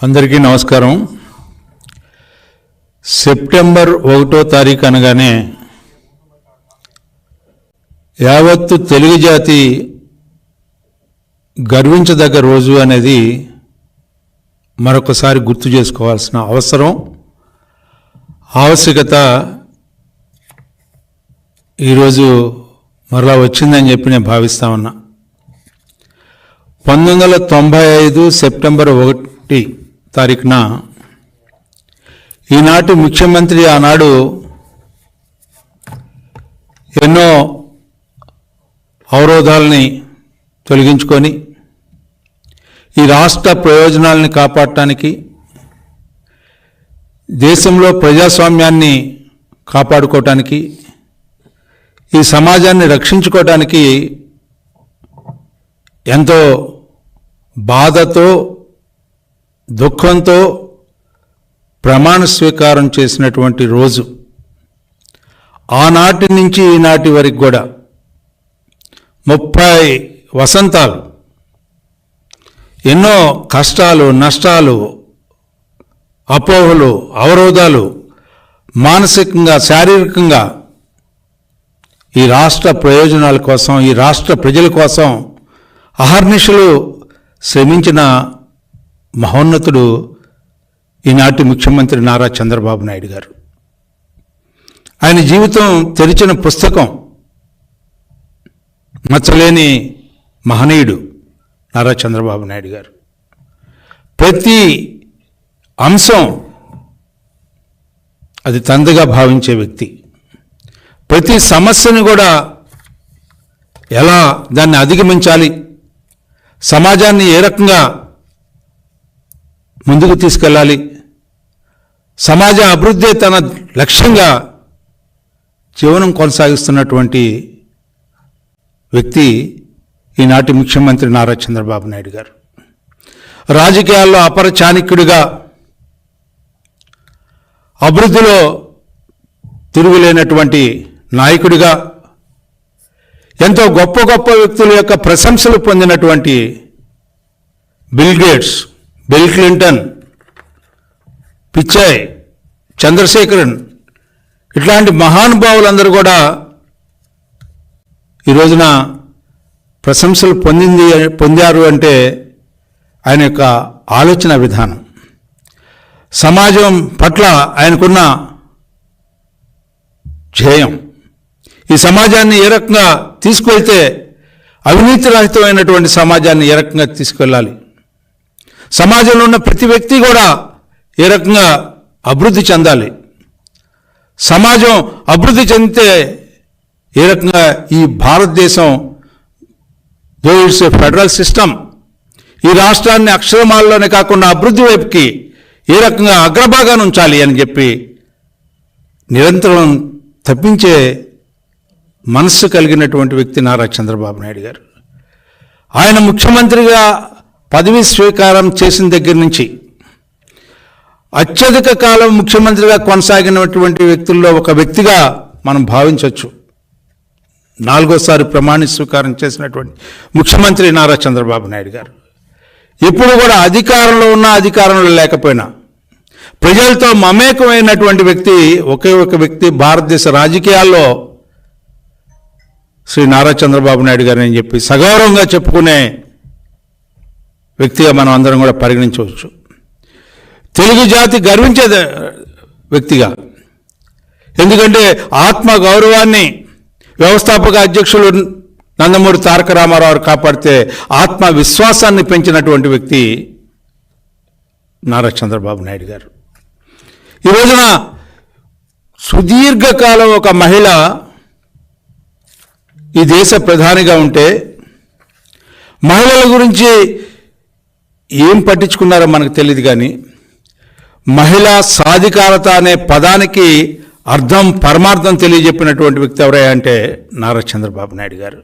అందరికీ నమస్కారం. సెప్టెంబర్ ఒకటో తారీఖు అనగానే యావత్తు తెలుగు జాతి గర్వించదగ్గ రోజు అనేది మరొకసారి గుర్తు చేసుకోవాల్సిన అవసరం ఆవశ్యకత ఈరోజు మరలా వచ్చిందని చెప్పి నేను భావిస్తా ఉన్నా. పంతొమ్మిది వందల తొంభై ఐదు సెప్టెంబర్ ఒకటి తారీఖున ఈనాటి ముఖ్యమంత్రి ఆనాడు ఎన్నో అవరోధాలని తొలగించుకొని ఈ రాష్ట్ర ప్రయోజనాలని కాపాడటానికి దేశంలో ప్రజాస్వామ్యాన్ని కాపాడుకోవటానికి ఈ సమాజాన్ని రక్షించుకోవటానికి ఎంతో బాధతో దుఃఖంతో ప్రమాణ స్వీకారం చేసినటువంటి రోజు. ఆనాటి నుంచి ఈనాటి వరకు కూడా ముప్పై వసంతాలు ఎన్నో కష్టాలు నష్టాలు అపోహలు అవరోధాలు మానసికంగా శారీరకంగా ఈ రాష్ట్ర ప్రయోజనాల కోసం ఈ రాష్ట్ర ప్రజల కోసం అహర్నిశలు శ్రమించిన మహోన్నతుడు ఈనాటి ముఖ్యమంత్రి నారా చంద్రబాబు నాయుడు గారు. ఆయన జీవితం తెరిచిన పుస్తకం మచ్చలేని మహనీయుడు నారా చంద్రబాబు నాయుడు గారు. ప్రతి అంశం అది తందగా భావించే వ్యక్తి. ప్రతి సమస్యను కూడా ఎలా దాన్ని అధిగమించాలి సమాజాన్ని ఏ రకంగా ముందుకు తీసుకెళ్ళాలి. సమాజ అభివృద్ధి తన లక్ష్యంగా జీవనం కొనసాగిస్తున్నటువంటి వ్యక్తి ఈనాటి ముఖ్యమంత్రి నారా చంద్రబాబు నాయుడు గారు. రాజకీయాల్లో అపర చాణక్యుడిగా అభివృద్ధిలో తిరుగులేనటువంటి నాయకుడిగా ఎంతో గొప్ప గొప్ప వ్యక్తుల యొక్క ప్రశంసలు పొందినటువంటి Bill Gates Bill Clinton Pichai Chandrasekaran ఇట్లాంటి మహానుభావులందరూ కూడా ఈ రోజున ప్రశంసలు పొందింది పొందారు అంటే ఆయన యొక్క ఆలోచన విధానం. సమాజం పట్ల ఆయనకున్న ధ్యేయం. ఈ సమాజాన్ని ఏ రకంగా తీసుకువెళ్తే అవినీతి రహితమైనటువంటి సమాజాన్ని ఏ రకంగా తీసుకెళ్ళాలి సమాజంలో ఉన్న ప్రతి వ్యక్తి కూడా ఏ రకంగా అభివృద్ధి చెందాలి? సమాజం అభివృద్ధి చెందితే ఏ రకంగా ఈ భారతదేశం though it's a federal system ఈ రాష్ట్రాన్ని అక్షరమాలలోనే కాకుండా అభివృద్ధి వైపుకి ఏ రకంగా అగ్రభాగాన్ని ఉంచాలి అని చెప్పి నిరంతరం తప్పించే మనస్సు కలిగినటువంటి వ్యక్తి నారా చంద్రబాబు నాయుడు గారు. ఆయన ముఖ్యమంత్రిగా పదవి స్వీకారం చేసిన దగ్గర నుంచి అత్యధిక కాలం ముఖ్యమంత్రిగా కొనసాగినటువంటి వ్యక్తుల్లో ఒక వ్యక్తిగా మనం భావించవచ్చు. నాలుగోసారి ప్రమాణ స్వీకారం చేసినటువంటి ముఖ్యమంత్రి నారా చంద్రబాబు నాయుడు గారు. ఇప్పుడు కూడా అధికారంలో ఉన్న అధికారంలో లేకపోయినా ప్రజలతో మమేకమైనటువంటి వ్యక్తి ఒకే ఒక వ్యక్తి భారతదేశ రాజకీయాల్లో శ్రీ నారా చంద్రబాబు నాయుడు గారు అని చెప్పి సగౌరవంగా చెప్పుకునే వ్యక్తిగా మనం అందరం కూడా పరిగణించవచ్చు. తెలుగు జాతి గర్వించే వ్యక్తిగా. ఎందుకంటే ఆత్మ గౌరవాన్ని వ్యవస్థాపక అధ్యక్షులు నందమూరి తారక రామారావు కాపాడితే ఆత్మ విశ్వాసాన్ని పెంచినటువంటి వ్యక్తి నారా చంద్రబాబు నాయుడు గారు. ఈ రోజున సుదీర్ఘకాలం ఒక మహిళ ఈ దేశ ప్రధానిగా ఉంటే మహిళల గురించి ఏం పట్టించుకున్నారో మనకు తెలియదు కానీ మహిళా సాధికారత అనే పదానికి అర్థం పరమార్థం తెలియజెప్పినటువంటి వ్యక్తి ఎవరయ్యా అంటే నారా చంద్రబాబు నాయుడు గారు.